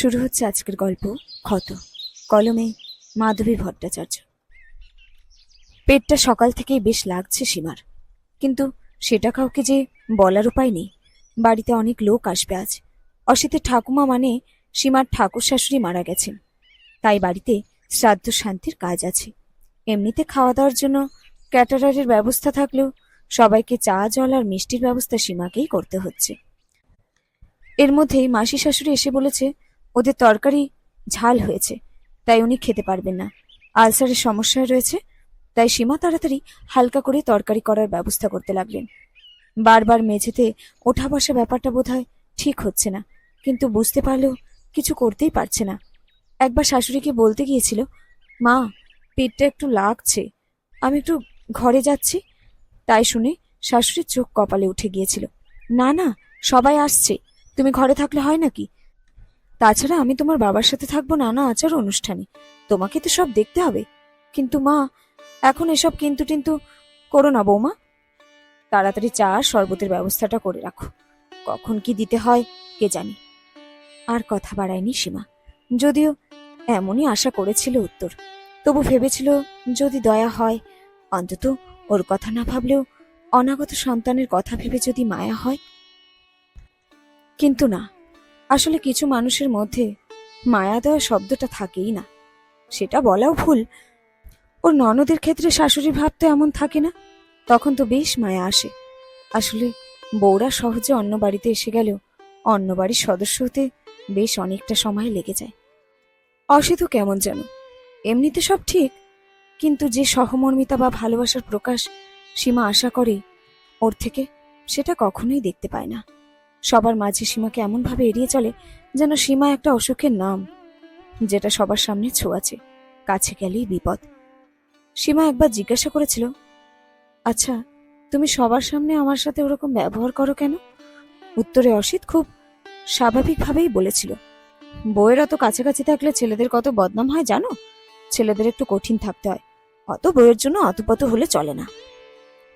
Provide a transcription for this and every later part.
শুরু হচ্ছে আজকের গল্প ক্ষত। কলমে মাধবী ভট্টাচার্য। পেটটা সকাল থেকেই বেশ লাগছে সীমার। কিন্তু সেটা কাউকে যে বলার উপায় নেই। বাড়িতে অনেক লোক আসবে আজ। অসিতের ঠাকুমা মানে সীমার ঠাকুর শাশুড়ি মারা গেছেন। তাই বাড়িতে শ্রাদ্ধ শান্তির কাজ আছে। এমনিতে খাওয়া দাওয়ার জন্য ক্যাটারারের ব্যবস্থা থাকলেও সবাইকে চা, জল আর মিষ্টির ব্যবস্থা সীমাকেই করতে হচ্ছে। এর মধ্যেই মাসি শাশুড়ি এসে বলেছে ওদের তরকারি ঝাল হয়েছে, তাই উনি খেতে পারবেন না। আলসারের সমস্যা রয়েছে, তাই সীমা তাড়াতাড়ি হালকা করে তরকারি করার ব্যবস্থা করতে লাগলেন। বারবার মেঝেতে ওঠা বসা ব্যাপারটা বোধহয় ঠিক হচ্ছে না, কিন্তু বুঝতে পারলেও কিছু করতেই পারছে না। একবার শাশুড়িকে বলতে গিয়েছিল, মা, পেটটা একটু লাগছে, আমি একটু ঘরে যাচ্ছি। তাই শুনে শাশুড়ির চোখ কপালে উঠে গিয়েছিল, না না, সবাই আসছে, তুমি ঘরে থাকলে হয় নাকি? তাছাড়া আমি তোমার বাবার সাথে থাকব নানা আচার অনুষ্ঠানে। তোমাকে তো সব দেখতে হবে। কিন্তু মা, এখন এসব কিন্তু টিন্তু করো না বৌমা। তাড়াতাড়ি চা আর শরবতের ব্যবস্থাটা করে রাখো। কখন কি দিতে হয়, কে জানি। আর কথা বাড়ায়নি সীমা। যদিও এমনই আশা করেছিল উত্তর। তবু ভেবেছিল যদি দয়া হয়, অন্তত ওর কথা না ভাবলেও অনাগত সন্তানের কথা ভেবে যদি মায়া হয়। কিন্তু না আসলে কিছু মানুষের মধ্যে মায়া দেওয়া শব্দটা থাকেই না। সেটা বলাও ভুল। ওর ননদের ক্ষেত্রে শাশুড়ি ভাব তো এমন থাকে না। তখন তো বেশ মায়া আসে। আসলে বউরা সহজে অন্য বাড়িতে এসে গেলেও অন্য বাড়ির সদস্য হতে বেশ অনেকটা সময় লেগে যায়। অসিত কেমন যেন। এমনিতে সব ঠিক। কিন্তু যে সহমর্মিতা বা ভালোবাসার প্রকাশ সীমা আশা করে, ওর থেকে সেটা কখনোই দেখতে পায় না। সবার মাঝে সীমাকে এমনভাবে এড়িয়ে চলে যেন সীমা একটা অসুখের নাম, যেটা সবার সামনে ছোঁয়াছে কাছে গেলেই বিপদ। সীমা একবার জিজ্ঞাসা করেছিল আচ্ছা তুমি সবার সামনে আমার সাথে ওরকম ব্যবহার করো কেন? উত্তরে অসিত খুব স্বাভাবিকভাবেই বলেছিল বইয়ের অত কাছাকাছি থাকলে ছেলেদের কত বদনাম হয় জানো? ছেলেদের একটু কঠিন থাকতে হয়, অত বইয়ের জন্য অতপত হলে চলে না।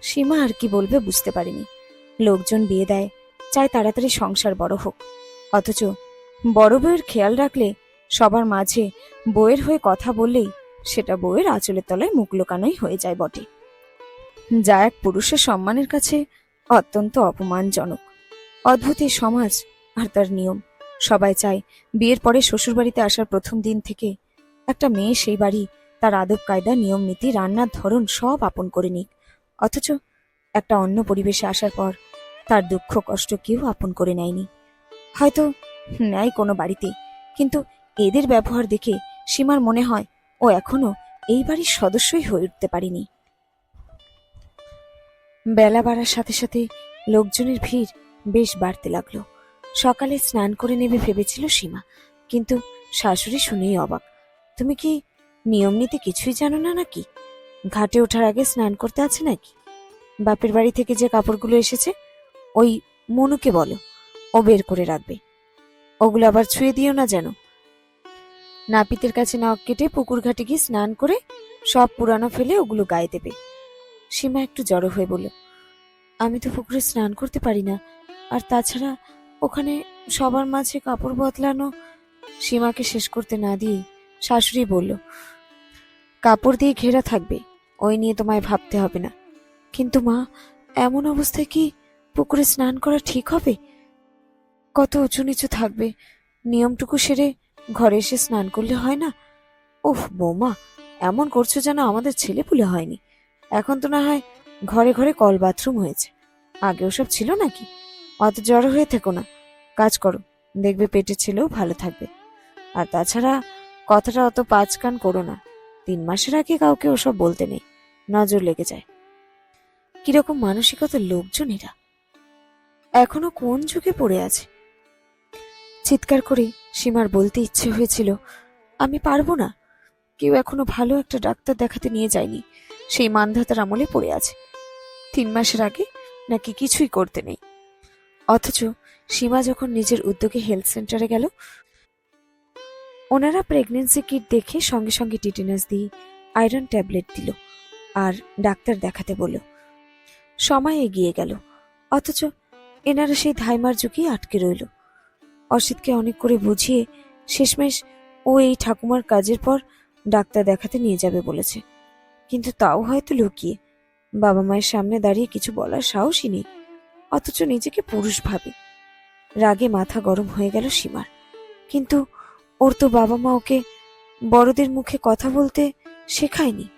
সীমা আর কি বলবে বুঝতে পারেনি। লোকজন বিয়ে দেয় চায় তাড়াতাড়ি সংসার বড় হোক। অথচ বড় বউয়ের খেয়াল রাখলে সবার মাঝে বউয়ের হয়ে কথা বললেই সেটা বউয়ের আঁচলের তলায় মুখ লোকানোই হয়ে যায় বটে। যা এক পুরুষের সম্মানের কাছে অত্যন্ত অপমানজনক। অদ্ভুত এই সমাজ আর তার নিয়ম। সবাই চায় বিয়ের পরে শ্বশুরবাড়িতে আসার প্রথম দিন থেকে একটা মেয়ে সেই বাড়ি, তার আদব কায়দা, নিয়ম নীতি, রান্নার ধরন সব আপন করে নিক। অথচ একটা অন্য পরিবেশে আসার পর তার দুঃখ কষ্ট কেউ আপন করে নেয়নি। হয়তো নেয় কোনো বাড়িতে, কিন্তু এদের ব্যবহার দেখে সীমার মনে হয়, ও এখনও এই বাড়ির সদস্যই হয়ে উঠতে পারিনি। বেলা বাড়ার সাথে সাথে লোকজনের ভিড় বেশ বাড়তে লাগল। সকালে স্নান করে নেবে ভেবেছিল সীমা, কিন্তু শাশুড়ি শুনেই অবাক। তুমি কি নিয়ম নীতি কিছুই জানো না নাকি? ঘাটে ওঠার আগে স্নান করতে আছে নাকি? বাপের বাড়ি থেকে যে কাপড়গুলো এসেছে ওই মনুকে বলো, ও বের করে রাখবে। ওগুলো আবার ছুঁয়ে দিও না যেন। নাপিতের কাছে নখ কেটে পুকুর ঘাটে গিয়ে স্নান করে সব পুরানো ফেলে ওগুলো গায়ে দেবে। সীমা একটু জড়ো হয়ে বলল, আমি তো পুকুরে স্নান করতে পারি না। আর তাছাড়া ওখানে সবার মাঝে কাপড় বদলানো? সীমাকে শেষ করতে না দিয়ে শাশুড়ি বলল, কাপড় দিয়ে ঘেরা থাকবে, ওই নিয়ে তোমায় ভাবতে হবে না। কিন্তু মা, এমন অবস্থায় কি পুকুরে স্নান করা ঠিক হবে? কত উঁচু নিচু থাকবে। নিয়মটুকু সেরে ঘরে এসে স্নান করলে হয় না? ওহ বৌমা, এমন করছ যেন আমাদের ছেলে পুলে হয়নি। এখন তো না হয় ঘরে ঘরে কল বাথরুম হয়েছে। আগে ওসব ছিল নাকি? অত জড়ো হয়ে থেকো না। কাজ করো, দেখবে পেটের ছেলেও ভালো থাকবে। আর তাছাড়া কথাটা অত পাঁচ কান করো না। তিন মাসের আগে কাউকে ওসব বলতে নেই। নজর লেগে যায়। কীরকম মানসিকতা লোকজন এরা। এখনও কোন যুগে পড়ে আছে? চিৎকার করে সীমার বলতে ইচ্ছে হয়েছিল, আমি পারব না। কেউ এখনও ভালো একটা ডাক্তার দেখাতে নিয়ে যায়নি। সেই মানধাতার আমলে পড়ে আছে। তিন মাসের আগে নাকি কিছুই করতে নেই। অথচ সীমা যখন নিজের উদ্যোগে হেলথ সেন্টারে গেল, ওনারা প্রেগনেন্সি কিট দেখে সঙ্গে সঙ্গে টিটেনাস দিয়ে আয়রন ট্যাবলেট দিল আর ডাক্তার দেখাতে বলল, সময় এগিয়ে গেল। অথচ এনারা সেই ধাইমার যুগেই আটকে রইল। অসিতকে অনেক করে বুঝিয়ে শেষমেশ ও এই ঠাকুমার কাজের পর ডাক্তার দেখাতে নিয়ে যাবে বলেছে। কিন্তু তাও হয়তো লুকিয়ে। বাবা মায়ের সামনে দাঁড়িয়ে কিছু বলার সাহসই নেই। অথচ নিজেকে পুরুষ ভাবে। রাগে মাথা গরম হয়ে গেল সীমার। কিন্তু ওর তো বাবা মা ওকে বড়দের মুখে কথা বলতে শেখায়নি।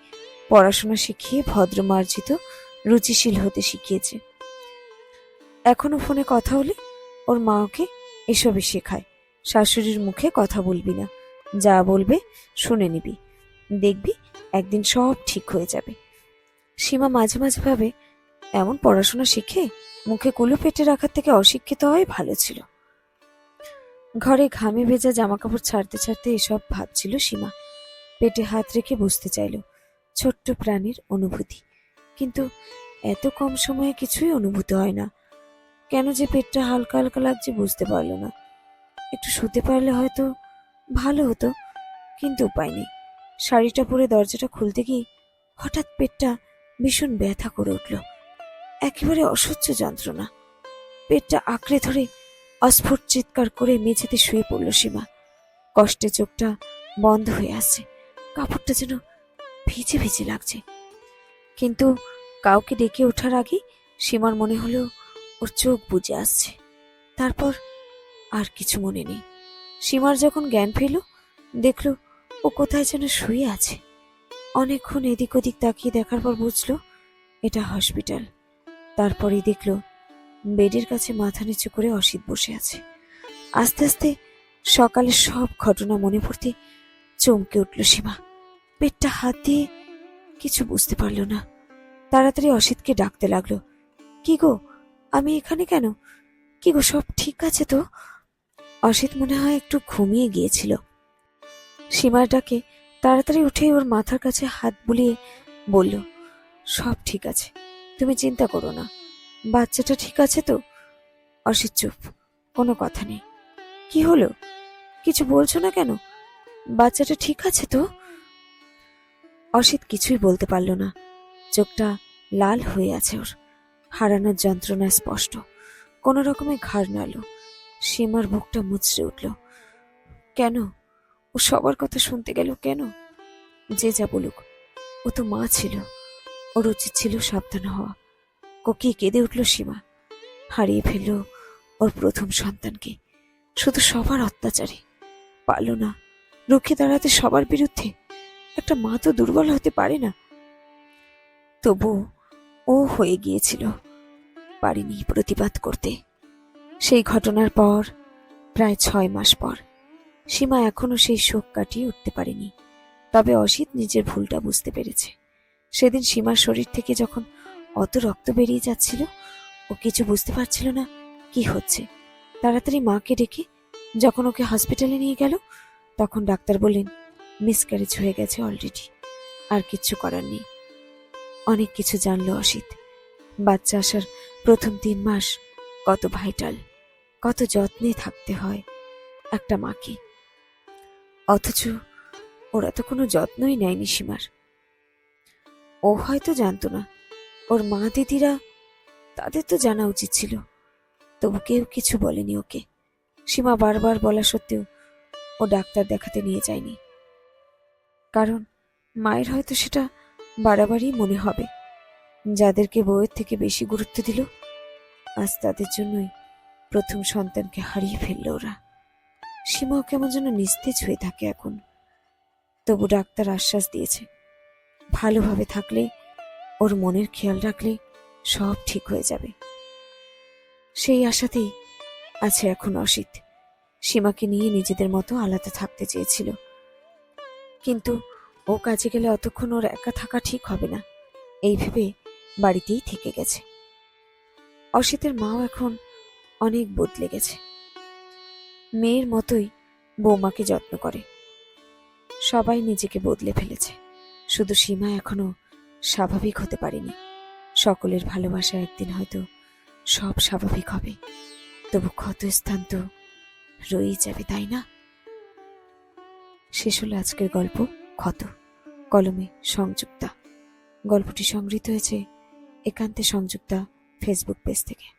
পড়াশোনা শিখিয়ে ভদ্র মার্জিত রুচিশীল হতে শিখিয়েছে। এখনও ফোনে কথা হলে ওর মা ওকে এসবই শেখায়। শাশুড়ির মুখে কথা বলবি না। যা বলবে শুনে নিবি। দেখবি একদিন সব ঠিক হয়ে যাবে। সীমা মাঝে মাঝে ভাবে, এমন পড়াশোনা শিখে মুখে কুলু পেটে রাখার থেকে অশিক্ষিত হয় ভালো ছিল। ঘরে ঘামে ভেজা জামাকাপড় ছাড়তে ছাড়তে এসব ভাবছিল সীমা। পেটে হাত রেখে বুঝতে চাইল, ছোট্ট প্রাণীর অনুভূতি। কিন্তু এত কম সময়ে কিছুই অনুভূত হয় না। কেন যে পেটটা হালকা হালকা লাগছে বুঝতে পারল না। একটু শুতে পারলে হয়তো ভালো হতো, কিন্তু উপায় নেই। শাড়িটা পরে দরজাটা খুলতে গিয়ে হঠাৎ পেটটা ভীষণ ব্যথা করে উঠল। একেবারে অসহ্য যন্ত্রণা। পেটটা আঁকড়ে ধরে অস্ফুট চিৎকার করে মেঝেতে শুয়ে পড়ল সীমা। কষ্টে চোখটা বন্ধ হয়ে আসছে কাপড়টা যেন ভিজে ভিজে লাগছে। কিন্তু কাউকে ডেকে ওঠার আগে সীমার মনে হলো ওর চোখ বুজে আসছে। তারপর আর কিছু মনে নেই। সীমার যখন জ্ঞান ফেল দেখল ও কোথায় যেন শুয়ে আছে। অনেকক্ষণ এদিক ওদিক তাকিয়ে দেখার পর বুঝলো এটা হসপিটাল। তারপরেই দেখল বেডের কাছে মাথা নিচু করে অসিত বসে আছে। আস্তে আস্তে সকালে সব ঘটনা মনে পড়তে চমকে উঠল সীমা। পেটটা হাত দিয়ে কিছু বুঝতে পারল না। তাড়াতাড়ি অসিতকে ডাকতে লাগল, কি গো আমি এখানে কেন? কি গো, সব ঠিক আছে তো? অসিত মনে হয় একটু ঘুমিয়ে গিয়েছিল। সীমার ডাকে তাড়াতাড়ি উঠে ওর মাথার কাছে হাত বুলিয়ে বলল, সব ঠিক আছে, তুমি চিন্তা করো না। বাচ্চাটা ঠিক আছে তো? অসিত চুপ, কোনো কথা নেই। কি হলো? কিছু বলছো না কেন? বাচ্চাটা ঠিক আছে তো? অসিত কিছুই বলতে পারল না। চোখটা লাল হয়ে আছে ওর। হারানোর যন্ত্রণা স্পষ্ট। কোনো রকমে ঘাড় নাড়ল। সীমার বুকটা মুচড়ে উঠল। কেন? ও সবার কথা শুনতে গেল কেন? যে যা বলুক, ও তো মা ছিল। ওর উচিত ছিল সাবধান হওয়া। কোকিয়ে কেঁদে উঠল সীমা। হারিয়ে ফেলল ওর প্রথম সন্তানকে। শুধু সবার অত্যাচারে। পারল না। রুখে দাঁড়াতে সবার বিরুদ্ধে। একটা মা তো দুর্বল হতে পারে না। তবু ও হয়ে গিয়েছিল। পারিনি প্রতিবাদ করতে। সেই ঘটনার পর, প্রায় ছয় মাস পর, সীমা এখনও সেই শোক কাটিয়ে উঠতে পারেনি। তবে অসিত নিজের ভুলটা বুঝতে পেরেছে। সেদিন সীমার শরীর থেকে যখন অত রক্ত বেরিয়ে যাচ্ছিল, ও কিছু বুঝতে পারছিল না কি হচ্ছে। তাড়াতাড়ি মাকে ডেকে যখন ওকে হসপিটালে নিয়ে গেল, তখন ডাক্তার বললেন মিসক্যারেজ হয়ে গেছে অলরেডি আর কিচ্ছু করার নেই। অনেক কিছু জানলো অসিত। বাচ্চা আসার প্রথম তিন মাস কত ভাইটাল কত যত্নে থাকতে হয় একটা মাকে। অথচ ওরা তো কোনো যত্নই নেয়নি সীমার। ও হয়তো জানতো না, ওর মা দিদিরা তাদের তো জানা উচিত ছিল, তবু কেউ কিছু বলেনি ওকে। সীমা বারবার বলা সত্ত্বেও ও ডাক্তার দেখাতে নিয়ে যায়নি। কারণ মায়ের হয়তো সেটা বাড়াবাড়ি মনে হবে। যাদেরকে বউয়ের থেকে বেশি গুরুত্ব দিল, আজ তাদের জন্যই প্রথম সন্তানকে হারিয়ে ফেলল ওরা। সীমাও কেমন যেন নিস্তেজ হয়ে থাকে এখন। তবু ডাক্তার আশ্বাস দিয়েছে, ভালোভাবে থাকলে, ওর মনের খেয়াল রাখলে সব ঠিক হয়ে যাবে। সেই আশাতেই আছে এখন অসিত। সীমাকে নিয়ে নিজেদের মতো আলাদা থাকতে চেয়েছিল। কিন্তু ও কাজে গেলে অতক্ষণ ওর একা থাকা ঠিক হবে না। এই ভেবে বাড়িতেই থেকে গেছে। অসিতের মাও এখন অনেক বদলে গেছে। মেয়ের মতোই বৌমাকে যত্ন করে। সবাই নিজেকে বদলে ফেলেছে। শুধু সীমা এখনও স্বাভাবিক হতে পারেনি। সকলের ভালোবাসা একদিন হয়তো সব স্বাভাবিক হবে। তবু ক্ষত স্থান তো রয়েই যাবে, তাই না? শেষ হলো আজকের গল্প, ক্ষত। কলমে সংযুক্তা। গল্পটি সংগৃহীত হয়েছে একান্তে সংযুক্ত ফেসবুক পেজ থেকে।